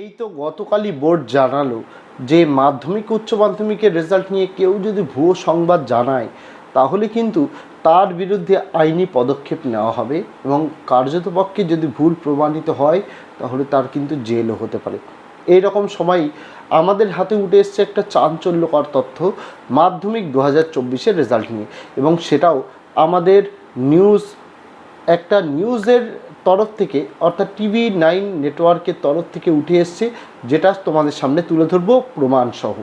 এই তো গতকালই বোর্ড জানালো যে মাধ্যমিক, উচ্চ মাধ্যমিকের রেজাল্ট নিয়ে কেউ যদি ভুয়ো সংবাদ জানায়, তাহলে কিন্তু তার বিরুদ্ধে আইনি পদক্ষেপ নেওয়া হবে এবং কার্যতপক্ষে যদি ভুল প্রমাণিত হয়, তাহলে তার কিন্তু জেলও হতে পারে। এই রকম সময় আমাদের হাতে উঠে এসছে একটা চাঞ্চল্যকর তথ্য, মাধ্যমিক দু হাজার রেজাল্ট নিয়ে এবং সেটাও আমাদের নিউজ একটা নিউজের তরফ থেকে, অর্থাৎ টিভি নাইন নেটওয়ার্কের তরফ থেকে উঠে এসছে, যেটা তোমাদের সামনে তুলে ধরবো প্রমাণসহ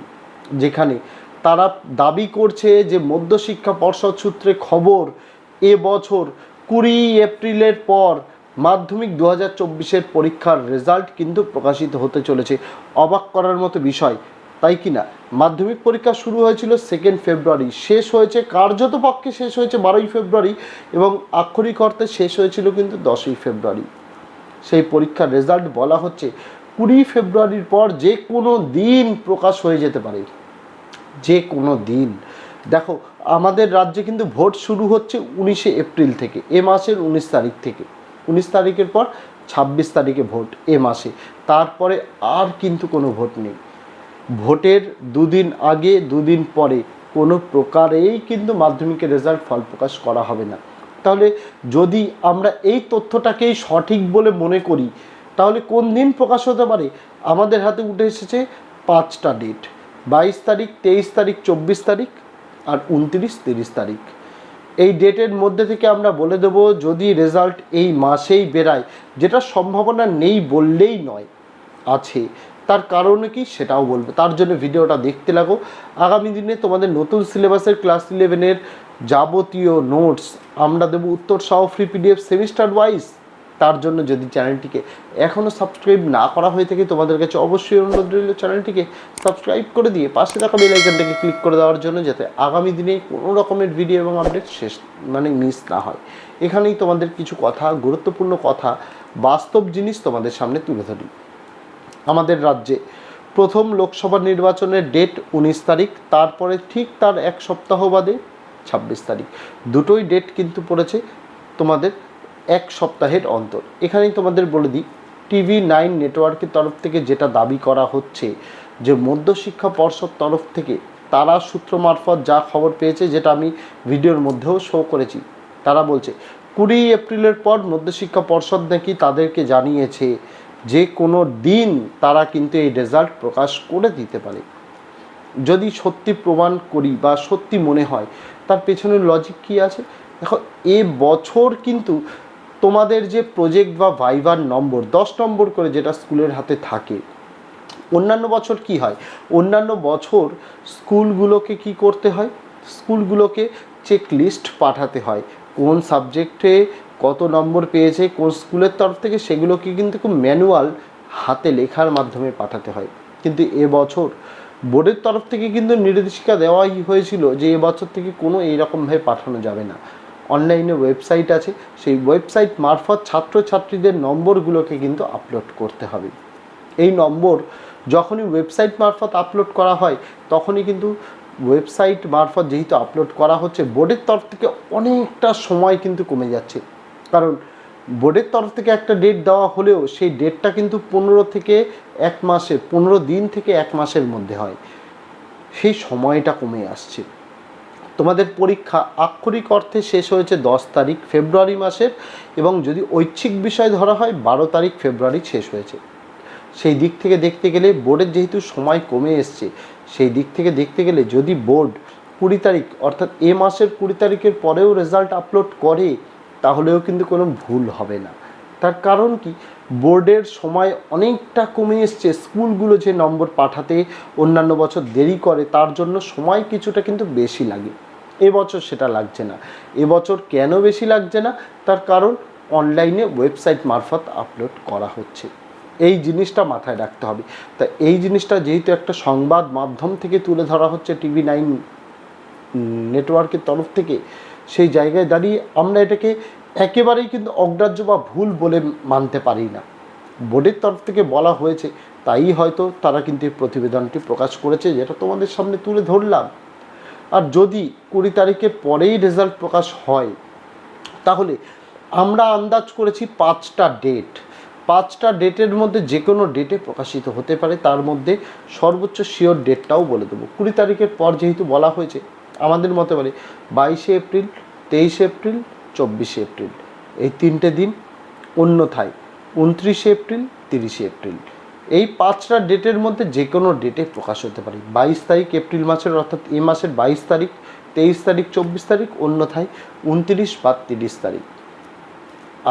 যেখানে তারা দাবি করছে যে মধ্যশিক্ষা পর্ষদ সূত্রে খবর, এ বছর কুড়ি এপ্রিলের পর মাধ্যমিক দু হাজার পরীক্ষার রেজাল্ট কিন্তু প্রকাশিত হতে চলেছে। অবাক করার মতো বিষয় তাই কি না? মাধ্যমিক পরীক্ষা শুরু হয়েছিল সেকেন্ড ফেব্রুয়ারি শেষ হয়েছে, কার্যত পক্ষে শেষ হয়েছে বারোই ফেব্রুয়ারি এবং আক্ষরিক অর্থে শেষ হয়েছিল কিন্তু দশই ফেব্রুয়ারি সেই পরীক্ষার রেজাল্ট বলা হচ্ছে কুড়ি ফেব্রুয়ারির পর যে কোনো দিন প্রকাশ হয়ে যেতে পারে। যে কোনো দিন। দেখো, আমাদের রাজ্যে কিন্তু ভোট শুরু হচ্ছে উনিশে এপ্রিল থেকে, এ মাসের উনিশ তারিখ থেকে। উনিশ তারিখের পর ছাব্বিশ তারিখে ভোট এ মাসে। তারপরে আর কিন্তু কোনো ভোট নেই। ভোটের দুদিন আগে, দুদিন পরে কোনো প্রকারেই কিন্তু মাধ্যমিকের রেজাল্ট ফল প্রকাশ করা হবে না। তাহলে যদি আমরা এই তথ্যটাকেই সঠিক বলে মনে করি, তাহলে কোন দিন প্রকাশ হতে পারে? আমাদের হাতে উঠে এসেছে পাঁচটা ডেট বাইশ তারিখ, তেইশ তারিখ, চব্বিশ তারিখ আর উনত্রিশ, তিরিশ তারিখ। এই ডেটের মধ্যে থেকে আমরা বলে দেব, যদি রেজাল্ট এই মাসেই বেরায়, যেটা সম্ভাবনা নেই বললেই নয় আছে। তার কারণে কি? সেটাও বলবে। তার জন্য ভিডিওটা দেখতে লাগো। আগামী দিনে তোমাদের নতুন সিলেবাসের ক্লাস ইলেভেনের যাবতীয় নোটস আমরা দেবো উত্তর সহ ফ্রি পিডিএফ সেমিস্টার ওয়াইজ তার জন্য যদি চ্যানেলটিকে এখনও সাবস্ক্রাইব না করা হয়ে থাকে, তোমাদের কাছে অবশ্যই অনুরোধ রইল চ্যানেলটিকে সাবস্ক্রাইব করে দিয়ে পাশে থাকা বেল আইকনটাকে ক্লিক করে দেওয়ার জন্য যাতে আগামী দিনে কোনো রকমের ভিডিও এবং আপডেট শেষ মানে মিস না হয়। এখানেই তোমাদের কিছু কথা, গুরুত্বপূর্ণ কথা, বাস্তব জিনিস তোমাদের সামনে তুলে ধরি। আমাদের রাজ্যে। প্রথম লোকসভা নির্বাচনের ডেট উনিশ তারিখ, তারপরে ঠিক তার এক সপ্তাহ বাদে ছাব্বিশ তারিখ। দুটোই ডেট কিন্তু পড়েছে তোমাদের এক সপ্তাহের অন্তর। এখানেই তোমাদের বলে দিই, টিভি নাইন নেটওয়ার্কের তরফ থেকে যেটা দাবি করা হচ্ছে, যে মধ্যশিক্ষা পর্ষদ তরফ থেকে তারা সূত্র মারফত যা খবর পেয়েছে, যেটা আমি ভিডিওর মধ্যেও শো করেছি, তারা বলছে, কুড়ি এপ্রিলের পর মধ্যশিক্ষা পর্ষদ নাকি তাদেরকে জানিয়েছে যে কোনো দিন তারা কিন্তু এই রেজাল্ট প্রকাশ করে দিতে পারে। যদি সত্যি প্রমাণ করি বা সত্যি মনে হয়, তার পেছনের লজিক কী আছে? দেখো, এ বছর কিন্তু তোমাদের যে প্রজেক্ট বা ভাইবার নম্বর, দশ নম্বর করে যেটা স্কুলের হাতে থাকে, অন্যান্য বছর কি হয়? অন্যান্য বছর স্কুলগুলোকে কি করতে হয়? স্কুলগুলোকে চেক লিস্ট পাঠাতে হয়। কোন সাবজেক্টে কত নম্বর পেয়েছে, কোন স্কুলের তরফ থেকে সেগুলোকে কিন্তু খুব ম্যানুয়াল হাতে লেখার মাধ্যমে পাঠাতে হয়। কিন্তু এবছর বোর্ডের তরফ থেকে কিন্তু নির্দেশিকা দেওয়াই হয়েছিল যে এবছর থেকে কোনো এইরকমভাবে পাঠানো যাবে না। অনলাইনে ওয়েবসাইট আছে, সেই ওয়েবসাইট মারফত ছাত্রছাত্রীদের নম্বরগুলোকে কিন্তু আপলোড করতে হবে। এই নম্বর যখনই ওয়েবসাইট মারফত আপলোড করা হয়, তখনই কিন্তু ওয়েবসাইট মারফত যেহেতু আপলোড করা হচ্ছে, বোর্ডের তরফ থেকে অনেকটা সময় কিন্তু কমে যাচ্ছে। কারণ বোর্ডের তরফ থেকে একটা ডেট দেওয়া হলেও সেই ডেটটা কিন্তু পনেরো থেকে এক মাসের, পনেরো দিন থেকে এক মাসের মধ্যে হয়। সেই সময়টা কমে আসছে। তোমাদের পরীক্ষা আক্ষরিক অর্থে শেষ হয়েছে দশ তারিখ ফেব্রুয়ারি মাসের এবং যদি ঐচ্ছিক বিষয় ধরা হয়, বারো তারিখ ফেব্রুয়ারি শেষ হয়েছে। সেই দিক থেকে দেখতে গেলে বোর্ডের যেহেতু সময় কমে এসছে, সেই দিক থেকে দেখতে গেলে যদি বোর্ড কুড়ি তারিখ অর্থাৎ এ মাসের কুড়ি তারিখের পরেও রেজাল্ট আপলোড করে তাহলেও কিন্তু কোনো ভুল হবে না। তার কারণ কি? বোর্ডের সময় অনেকটা কমে এসছে। স্কুলগুলো যে নম্বর পাঠাতে অন্যান্য বছর দেরি করে, তার জন্য সময় কিছুটা কিন্তু বেশি লাগে। এবছর সেটা লাগছে না। এবছর কেন বেশি লাগছে না? তার কারণ অনলাইনে ওয়েবসাইট মারফত আপলোড করা হচ্ছে। এই জিনিসটা মাথায় রাখতে হবে। তা এই জিনিসটা যেহেতু একটা সংবাদ মাধ্যম থেকে তুলে ধরা হচ্ছে টিভি নাইন নেটওয়ার্কের তরফ থেকে সেই জায়গায় দাঁড়িয়ে আমরা এটাকে একেবারেই কিন্তু অগ্রাহ্য বা ভুল বলে মানতে পারি না। বোর্ডের তরফ থেকে বলা হয়েছে, তাই হয়তো তারা কিন্তু এই প্রতিবেদনটি প্রকাশ করেছে, যেটা তোমাদের সামনে তুলে ধরলাম। আর যদি কুড়ি তারিখের পরেই রেজাল্ট প্রকাশ হয়, তাহলে আমরা আন্দাজ করেছি পাঁচটা ডেট পাঁচটা ডেটের মধ্যে যে কোনো ডেটে প্রকাশিত হতে পারে, তার মধ্যে সর্বোচ্চ শিওর ডেটটাও বলে দেবো। কুড়ি তারিখের পর যেহেতু বলা হয়েছে আমাদের মতে পারে বাইশে এপ্রিল, তেইশে এপ্রিল, চব্বিশে এপ্রিল। এই তিনটে দিন অন্যথায়, উনত্রিশে এপ্রিল, তিরিশে এপ্রিল। এই পাঁচটা ডেটের মধ্যে যে কোনো ডেটে প্রকাশ হতে পারে। বাইশ তারিখ এপ্রিল মাসের, অর্থাৎ এ মাসের বাইশ তারিখ, তেইশ তারিখ, চব্বিশ তারিখ, অন্যথায় উনত্রিশ বা তিরিশ তারিখ।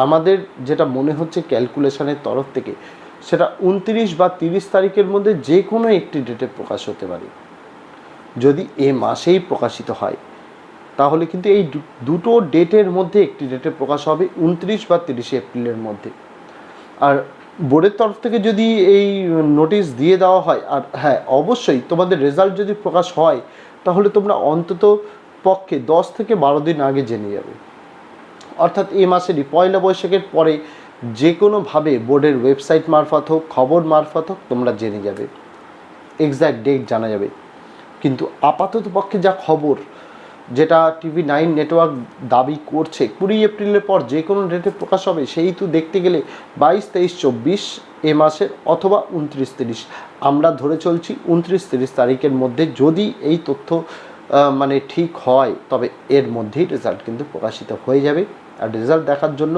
আমাদের যেটা মনে হচ্ছে ক্যালকুলেশনের তরফ থেকে, সেটা উনত্রিশ বা তিরিশ তারিখের মধ্যে যে কোনো একটি ডেটে প্রকাশ হতে পারে। যদি এ মাসেই প্রকাশিত হয়, তাহলে কিন্তু এই দুটো ডেটের মধ্যে একটি ডেটে প্রকাশ হবে, উনত্রিশ বা তিরিশে এপ্রিলের মধ্যে। আর বোর্ডের তরফ থেকে যদি এই নোটিশ দিয়ে দেওয়া হয়, আর হ্যাঁ অবশ্যই তোমাদের রেজাল্ট যদি প্রকাশ হয়, তাহলে তোমরা অন্তত পক্ষে দশ থেকে বারো দিন আগে জেনে যাবে। অর্থাৎ এই মাসেরই পয়লা বৈশাখের পরে যে কোনোভাবে বোর্ডের ওয়েবসাইট মারফত হোক, খবর মারফত হোক, তোমরা জেনে যাবে। এক্স্যাক্ট ডেট জানা যাবে। কিন্তু আপাতত পক্ষে যা খবর, যেটা টিভি নাইন নেটওয়ার্ক দাবি করছে, কুড়ি এপ্রিলের পর যে কোনো ডেটে প্রকাশ হবে, সেই তো দেখতে গেলে বাইশ, তেইশ, চব্বিশ এ মাসের অথবা উনত্রিশ, তিরিশ। আমরা ধরে চলছি উনত্রিশ, তিরিশ তারিখের মধ্যে যদি এই তথ্য মানে ঠিক হয়, তবে এর মধ্যেই রেজাল্ট কিন্তু প্রকাশিত হয়ে যাবে। আর রেজাল্ট দেখার জন্য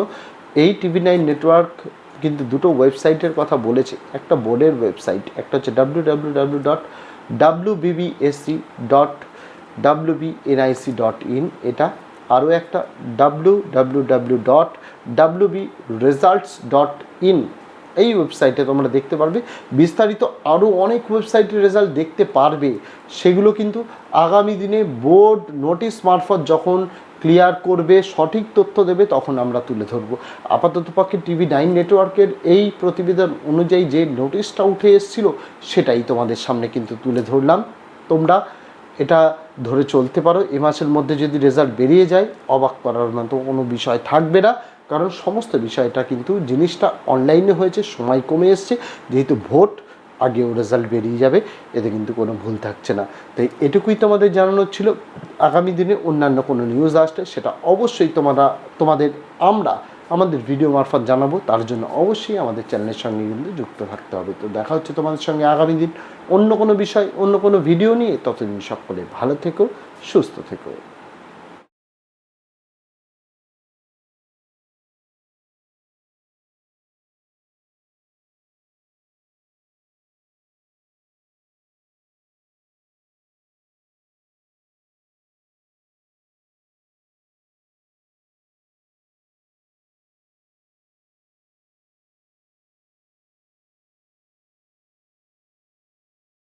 এই টিভি নাইন নেটওয়ার্ক কিন্তু দুটো ওয়েবসাইটের কথা বলেছে। একটা বোর্ডের ওয়েবসাইট একটা হচ্ছে W W W dot W BBSE dot WBNIC dot in এটা আরও একটা W W W dot WB results dot in এই ওয়েবসাইটে তোমরা দেখতে পারবে। বিস্তারিত আরও অনেক ওয়েবসাইটের রেজাল্ট দেখতে পারবে। সেগুলো কিন্তু আগামী দিনে বোর্ড নোটিশ মারফত যখন ক্লিয়ার করবে, সঠিক তথ্য দেবে, তখন আমরা তুলে ধরবো। আপাতত পক্ষে টিভি নাইন নেটওয়ার্কের এই প্রতিবেদন অনুযায়ী যে নোটিশটা উঠে এসেছিল, সেটাই তোমাদের সামনে কিন্তু তুলে ধরলাম। তোমরা এটা ধরে চলতে পারো। এ মাসের মধ্যে যদি রেজাল্ট বেরিয়ে যায়, অবাক করার মতো কোনো বিষয় থাকবে না। কারণ সমস্ত বিষয়টা কিন্তু জিনিসটা অনলাইনে হয়েছে, সময় কমে এসছে। যেহেতু ভোট, আগেও রেজাল্ট বেরিয়ে যাবে, এতে কিন্তু কোনো ভুল থাকছে না। তাই এটুকুই তোমাদের জানানোর ছিল। আগামী দিনে অন্যান্য কোনো নিউজ আসলে সেটা অবশ্যই তোমরা, তোমাদের আমরা আমাদের ভিডিও মারফত জানাব। তার জন্য অবশ্যই আমাদের চ্যানেলের সঙ্গে কিন্তু যুক্ত থাকতে হবে। তো দেখা হচ্ছে তোমাদের সঙ্গে আগামী দিন অন্য কোনো বিষয়, অন্য কোনো ভিডিও নিয়ে। ততদিন সকলে ভালো থেকো, সুস্থ থেকো।